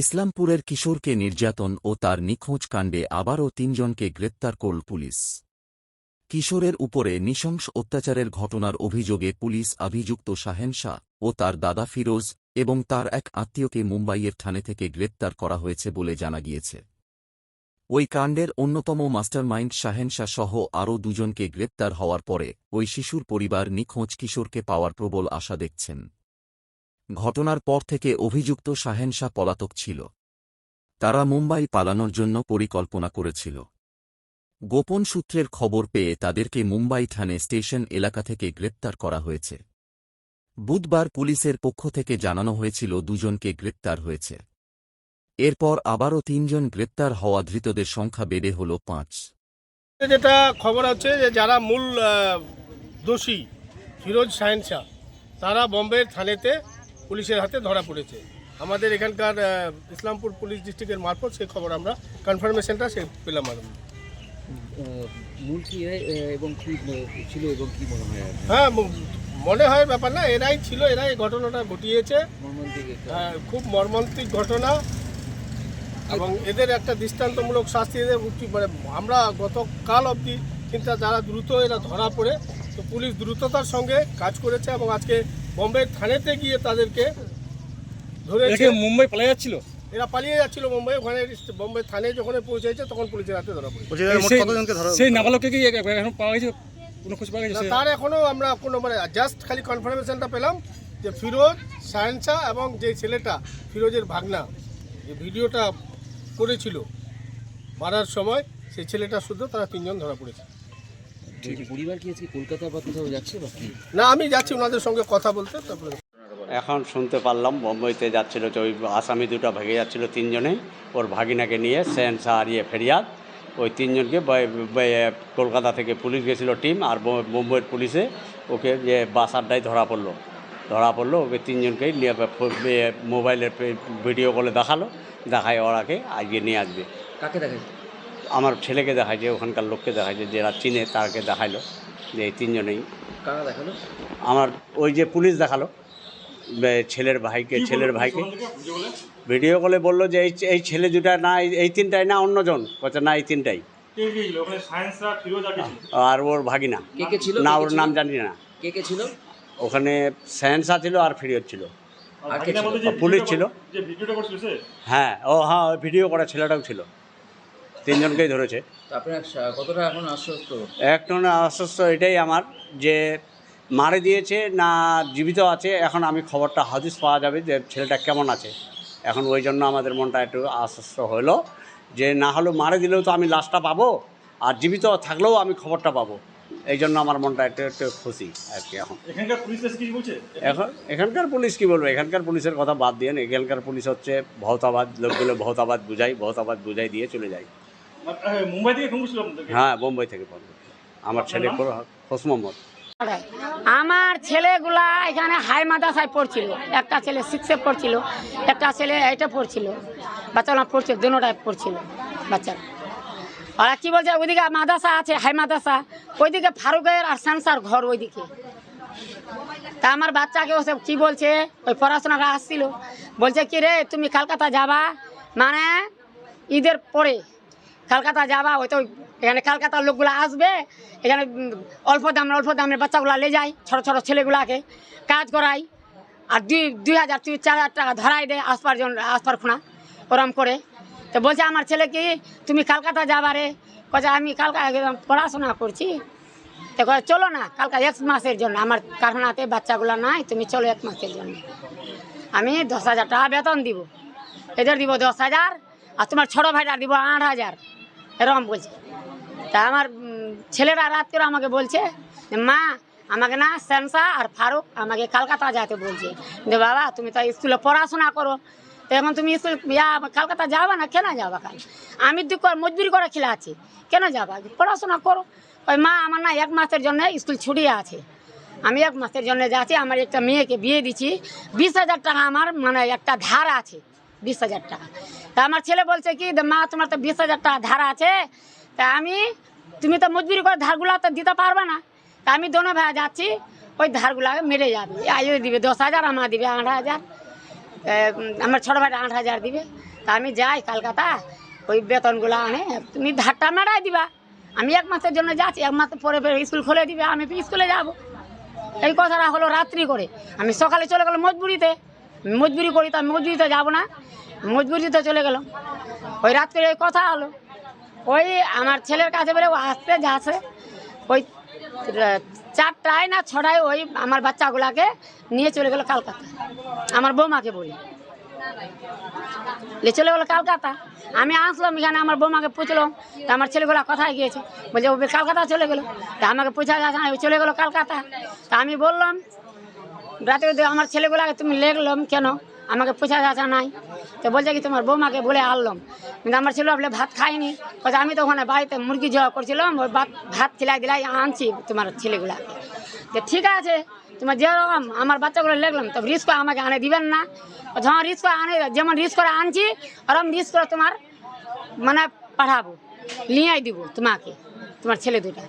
ইসলামপুরের কিশোরকে নির্যাতন ও তার নিখোঁজ কাণ্ডে আবারও তিনজনকে গ্রেপ্তার করল পুলিশ। কিশোরের উপরে নৃশংস অত্যাচারের ঘটনার অভিযোগে পুলিশ অভিযুক্ত শাহেন শাহ ও তার দাদা ফিরোজ এবং তার এক আত্মীয়কে মুম্বাইয়ের থানে থেকে গ্রেপ্তার করা হয়েছে বলে জানা গিয়েছে। ওই কাণ্ডের অন্যতম মাস্টারমাইন্ড শাহেন শাহ সহ আরও দুজনকে গ্রেপ্তার হওয়ার পরে ওই শিশুর পরিবার নিখোঁজ কিশোরকে পাওয়ার প্রবল আশা দেখছেন। ঘটনার পর থেকে অভিযুক্ত শাহেন শাহ পলাতক ছিল। তারা মুম্বাই পালানোর জন্য পরিকল্পনা করেছিল। গোপন সূত্রের খবর পেয়ে তাদেরকে মুম্বাই থানে স্টেশন এলাকা থেকে গ্রেপ্তার করা হয়েছে। বুধবার পুলিশের পক্ষ থেকে জানানো হয়েছিল দুজনকে গ্রেপ্তার হয়েছে। এরপর আবারও তিনজন গ্রেপ্তার হওয়া ধৃতদের সংখ্যা বেড়ে হল পাঁচ। যেটা খবর আছে যে যারা মূল দোষী ফিরোজ শাহেন শাহ তারা বম্বের থানেতে পুলিশের হাতে ধরা পড়েছে। আমাদের এখানকার ইসলামপুর পুলিশ ডিস্ট্রিক্টের মারফত সেই খবর আমরা কনফার্মেশনটা সে পেলাম আর মূল কি এরাই, এবং কি ছিল এবং কি মনে হয় হ্যাঁ মনে হয় ব্যাপার না এরাই ছিল এরাই ঘটনাটা ঘটিয়েছে। আহ, খুব মর্মান্তিক ঘটনা। এবং এদের একটা দৃষ্টান্তমূলক শাস্তি এদের উচিত মানে আমরা গতকাল অবধি কিন্তু যারা দ্রুত এরা ধরা পড়ে তো পুলিশ দ্রুততার সঙ্গে কাজ করেছে এবং আজকে বোম্বে থানেতে গিয়ে তাদেরকে ধরেছে। মুম্বাই পালিয়ে যাচ্ছিল? এরা পালিয়ে যাচ্ছিল মুম্বাই। ওখানে বোম্বে থানে যখন পৌঁছেছে তখন পুলিশের হাতে ধরা পড়েছে। সেই নাবালককে কি এখন পাওয়া গেছে? কোনো খোঁজ পাওয়া গেছে? তার এখনও আমরা কোনো মানে জাস্ট খালি কনফার্মেশনটা পেলাম যে ফিরোজ সায়েন্সা এবং যে ছেলেটা ফিরোজের ভাগনা যে ভিডিওটা করেছিল মারার সময় সেই ছেলেটা শুধু তারা তিনজন ধরা পড়েছে। পরিবার কি আজকে কলকাতা বা কোথাও যাচ্ছে বা কি? না আমি যাচ্ছি ওনাদের সঙ্গে কথা বলতে তারপরে এখন শুনতে পারলাম বোম্বইতে যাচ্ছিল যে ওই আসামি দুটো ভেগে যাচ্ছিল তিনজনে ওর ভাগিনাকে নিয়ে সেন আর ইয়ে ফেরিয়াদ। ওই তিনজনকে কলকাতা থেকে পুলিশ গেছিল টিম আর ব- মুম্বইয়ের পুলিশে ওকে যে বাস আড্ডায় ধরা পড়ল। ধরা পড়ল ওকে তিনজনকেই নিয়ে মোবাইলের ভিডিও কলে দেখাল দেখায় ওরাকে আজকে নিয়ে আসবে। কাকে দেখাচ্ছে আমার ছেলেকে দেখাইছে ওখানকার লোককে দেখাইছে যারা চিনে তাকে দেখাইলো যে এই তিনজনেই। কারা দেখাল? আমার ওই যে পুলিশ দেখাল ছেলের ভাইকে ছেলের ভাইকে। ভিডিও কলে? বলল যে এই এই ছেলে দুটা না এই- তিনটাই না অন্যজন? বলছে না এই তিনটাই। আর ওর ভাগিনা। কে কে ছিল? না ওর নাম জানি না। কে কে ছিল? ওখানে সেহেনসা ছিল আর ফিরিয়ত ছিল। পুলিশ ছিল। হ্যাঁ ও হ্যাঁ ওই ভিডিও করা ছেলেটাও ছিল। তিনজনকেই ধরেছে। তো আপনার সা- কতটা এখন আশ্বস্ত? এখন আশ্বস্ত এটাই আমার যে মারে দিয়েছে না জীবিত আছে এখন আমি খবরটা হাদিস পাওয়া যাবে যে ছেলেটা কেমন আছে। এখন ওই জন্য আমাদের মনটা একটু আশ্বস্ত হলো যে না হলেও মারে দিলেও তো আমি লাশটা পাবো আর জীবিত থাকলেও আমি খবরটা পাবো। এই জন্য আমার মনটা একটু একটু খুশি আর কি এখন। এখানকার পুলিশ কি বলছে? এখন এখানকার পুলিশ কি বলব? এখানকার পুলিশের কথা বাদ দিয়ে এখানকার পুলিশ হচ্ছে ভৌতাবাদ লোকগুলো ভৌতাবাদ বুঝাই ভৌতাবাদ বুঝাই দিয়ে চলে যায়। মুম্বাই থেকে ফোন করছিল আপনাদেরকে? হ্যাঁ বোম্বাই থেকে ফোন আমার ছেলে খোস মোহাম্মদ। আমার ছেলেগুলা এখানে হাই মাদ্রাসায় পড়ছিল। একটা ছেলে সিক্সে পড়ছিল একটা ছেলে এইটে পড়ছিল। বাচ্চারা পড়ছিল দুটায় পড়ছিল বাচ্চারা ওরা কি বলছে ওইদিকে মাদ্রাসা আছে হাই মাদ্রাসা। ওইদিকে ফারুকের আর সানসার ঘর ওইদিকে। তা আমার বাচ্চাকে ওসব কি বলছে? ওই পড়াশোনাটা আসছিল। বলছে কি রে তুমি কলকাতা যাবা? মানে ঈদের পরে কলকাতা যাবা, ওই তো এখানে কলকাতার লোকগুলো আসবে, এখানে অল্প দাম, অল্প দামের বাচ্চাগুলো লে যায়, ছোটো ছোটো ছেলেগুলাকে কাজ করাই। আর দুই দুই হাজার দুই চার হাজার টাকা ধরাই দেয় আসবার জন্য আসবার খুনা, ওরম করে। তো বলছে, আমার ছেলে কি, তুমি কলকাতা যাবা রে? কছে আমি কালকা পড়াশোনা করছি। তো কয়, চলো না, কালকা এক মাসের জন্য, আমার কারখানাতে বাচ্চাগুলো নাই, তুমি চলো এক মাসের জন্য। আমি দশ হাজার টাকা বেতন দিব। এদের দিব দশ হাজার, আর তোমার ছোটো ভাইটার দিব আট হাজার। এরকম বলছে। তা আমার ছেলেরা রাত করে আমাকে বলছে মা, আমাকে না সেন্সা আর ফারুক আমাকে কলকাতা যেতে বলছে। যে, বাবা, তুমি তো স্কুলে পড়াশোনা করো। তো এখন তুমি স্কুল কলকাতা যাবা না? কেন যাবা কাল? আমি দুঃখ মজবুরি করে খেলে আছি। কেন যাবা? পড়াশোনা করো। ওই মা, আমার না এক মাসের জন্য স্কুল ছুটি আছে। আমি এক মাসের জন্য যাচ্ছি। আমার একটা মেয়েকে বিয়ে দিচ্ছি। বিশ হাজার টাকা আমার মানে একটা ধার আছে। বিশ হাজার টাকা। তা আমার ছেলে বলছে কি মা, তোমার তো বিশ হাজার টাকা ধার আছে। তা আমি, তুমি তো মজবুরি করে ধারগুলো তো দিতে পারবে না। তা আমি দোনো ভাই যাচ্ছি, ওই ধারগুলো মেরে যাবে। আইও দিবে দশ হাজার, আমার দিবে আট হাজার। আমার ছোটো ভাইটা আট হাজার দিবে। তা আমি যাই কলকাতা, ওই বেতনগুলো আনে। তুমি ধারটা মেরাই দিবা। আমি এক মাসের জন্য যাচ্ছি, এক মাস পরে স্কুল খুলে দিবে, আমি স্কুলে যাব। এই কথাটা হলো রাত্রি করে। আমি সকালে চলে গেলাম মজবুরিতে। মজবুরি করি তো মজবুরিতে যাব না। মজবুরিতে চলে গেলাম ওই রাত্রে ওই কথা হলো, ওই আমার ছেলের কাছে বেরো আসতে যাচ্ছে। ওই চারটায় না ছটায় ওই আমার বাচ্চাগুলাকে নিয়ে চলে গেলো কলকাতা আমার বৌমাকে বলি। চলে গেলো কলকাতা। আমি আসলাম, এখানে আমার বৌমাকে পুছলাম তা আমার ছেলেগুলা কোথায় গিয়েছে, বলছে, ও কলকাতা চলে গেলো। তা আমাকে পুছা যাচ্ছে ও চলে গেলো কলকাতা। তা আমি বললাম রাতে আমার ছেলেগুলাকে তুমি লেগলাম কেন? আমাকে পোছা যাচা নাই? তো বলছে কি, তোমার বৌমাকে বলে আনলাম। কিন্তু আমার ছেলে বলে ভাত খাইনি বলছে, আমি তো ওখানে বাড়িতে মুরগি জোয়া করছিলাম, ওই ভাত ভাত খিলাই দিলাই আনছি তোমার ছেলেগুলাকে। তো ঠিক আছে, তোমার যেরকম আমার বাচ্চাগুলো লেগলাম তো রিস্ক আমাকে আনে দিবেন না। যখন রিস্ক আনে, যেমন রিস্ক করে আনছি ওরকম রিস্ক করে তোমার মানে পাঠাবো, নিয়ে দিব তোমাকে, তোমার ছেলে দুটা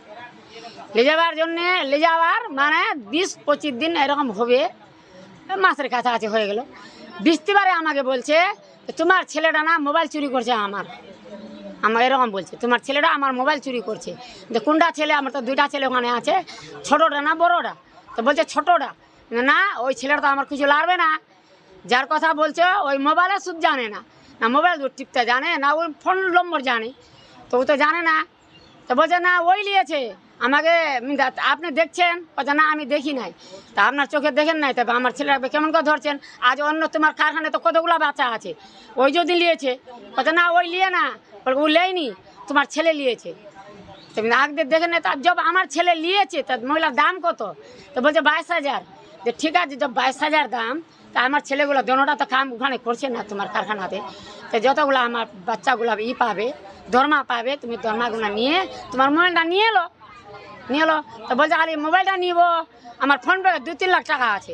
লে যাওয়ার জন্যে লে যাওয়ার মানে বিশ, পঁচিশ দিন এরকম হবে। মাসের কাছাকাছি হয়ে গেল। বৃষ্টিবারে আমাকে বলছে, তোমার ছেলেটা না মোবাইল চুরি করছে আমার। আমার এরকম বলছে, তোমার ছেলেটা আমার মোবাইল চুরি করছে। যে কোনটা ছেলে? আমার তো দুইটা ছেলে ওখানে আছে। ছোটোটা না বড়োটা? তো বলছে ছোটোটা। না ওই ছেলেটা তো আমার কিছু লাগবে না। যার কথা বলছে, ওই মোবাইলে সুদ জানে না। না, মোবাইল টিপতে জানে, না, ওই ফোন নম্বর জানে। তো ও তো জানে না। তো বলছে, না, ওই নিয়েছে। আমাকে আপনি দেখছেন? বলছে, না, আমি দেখি নাই। তা আপনার চোখে দেখেন নাই? তবে আমার ছেলেটাকে কেমন করে ধরছেন? আজ অন্য তোমার কারখানায় তো কতগুলো বাচ্চা আছে? ওই যদি নিয়েছে বলছে, না, ওই নিয়ে না। বলছে, ও লেয়নি, তোমার ছেলে নিয়েছে তুমি আগে দেখে না তার জব আমার ছেলে নিয়েছে তার মহিলার দাম কত? তো বলছে, বাইশ হাজার। যে ঠিক আছে জব বাইশ হাজার দাম, তা আমার ছেলেগুলো দোনোটা তো কাম ওখানে করছে না তোমার কারখানাতে। তো যতগুলো আমার বাচ্চাগুলো ই পাবে, দরমা পাবে, তুমি দরমাগুলো নিয়ে, তোমার মোবাইলটা নিয়ে এলো। নিয়ে এলো। তো বলছে, আরে, মোবাইলটা নিব। আমার ফোন পে দু তিন লাখ টাকা আছে।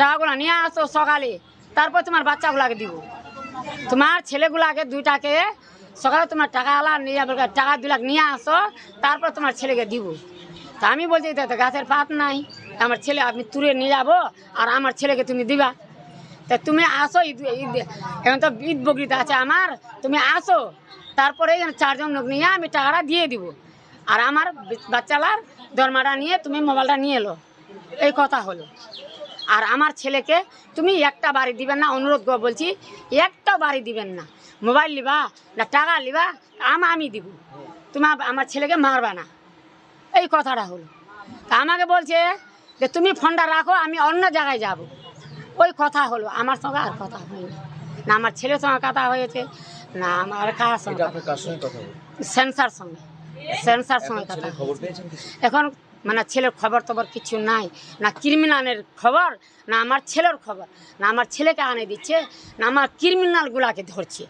টাকাগুলো নিয়ে আসো সকালে। তারপর তোমার বাচ্চাগুলোকে দিব। তোমার ছেলেগুলাকে, দুইটাকে সকালে তোমার টাকা আলা নিয়ে টাকা দু লাখ নিয়ে আসো। তারপর তোমার ছেলেকে দিব। তা আমি বলছি, তো গাছের পাত নাই। আমার ছেলে, আমি তুলে নিয়ে যাব আর আমার ছেলেকে তুমি দিবা। তা তুমি আসো, ঈদ ঈদ, এখন তো ঈদ বকরিতে আছে আমার। তুমি আসো। তারপরে চারজন লোক নিয়ে আমি টাকাটা দিয়ে দিব। আর আমার বাচ্চালার দরমাটা নিয়ে তুমি মোবাইলটা নিয়ে এলো। এই কথা হলো। আর আমার ছেলেকে তুমি একটা বাড়ি দিবেন না অনুরোধ করে বলছি একটা বাড়ি দিবেন না। মোবাইল লিবা না টাকা লিবা আম আমি দিব। তুমি আমার ছেলেকে মারবা না। এই কথাটা হলো। তা আমাকে বলছে যে তুমি ফোনটা রাখো আমি অন্য জায়গায় যাব। ওই কথা হলো। আমার সঙ্গে আর কথা হয়নি না। আমার ছেলের সঙ্গে কথা হয়েছে না আমার কার সঙ্গে সেন্সার সঙ্গে। সেন্সার কথা কিছু? এখন মানে ছেলের খবর টবর কিছু নাই। না ক্রিমিনালের খবর না আমার ছেলের খবর না আমার ছেলেকে আনে দিচ্ছে না আমার ক্রিমিনালগুলাকে ধরছে।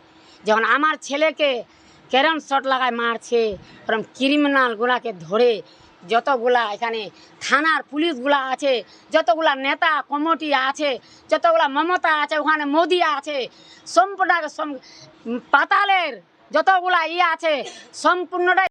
যেমন আমার ছেলেকে ক্যারম শট লাগায় মারছে ওরকম ক্রিমিনালগুলাকে ধরে যতগুলা এখানে থানার পুলিশগুলা আছে যতগুলা নেতা কমিটি আছে যতগুলা মমতা আছে ওখানে মোদি আছে সম্পূর্ণ পাতালের যতগুলা ইয়ে আছে সম্পূর্ণটাই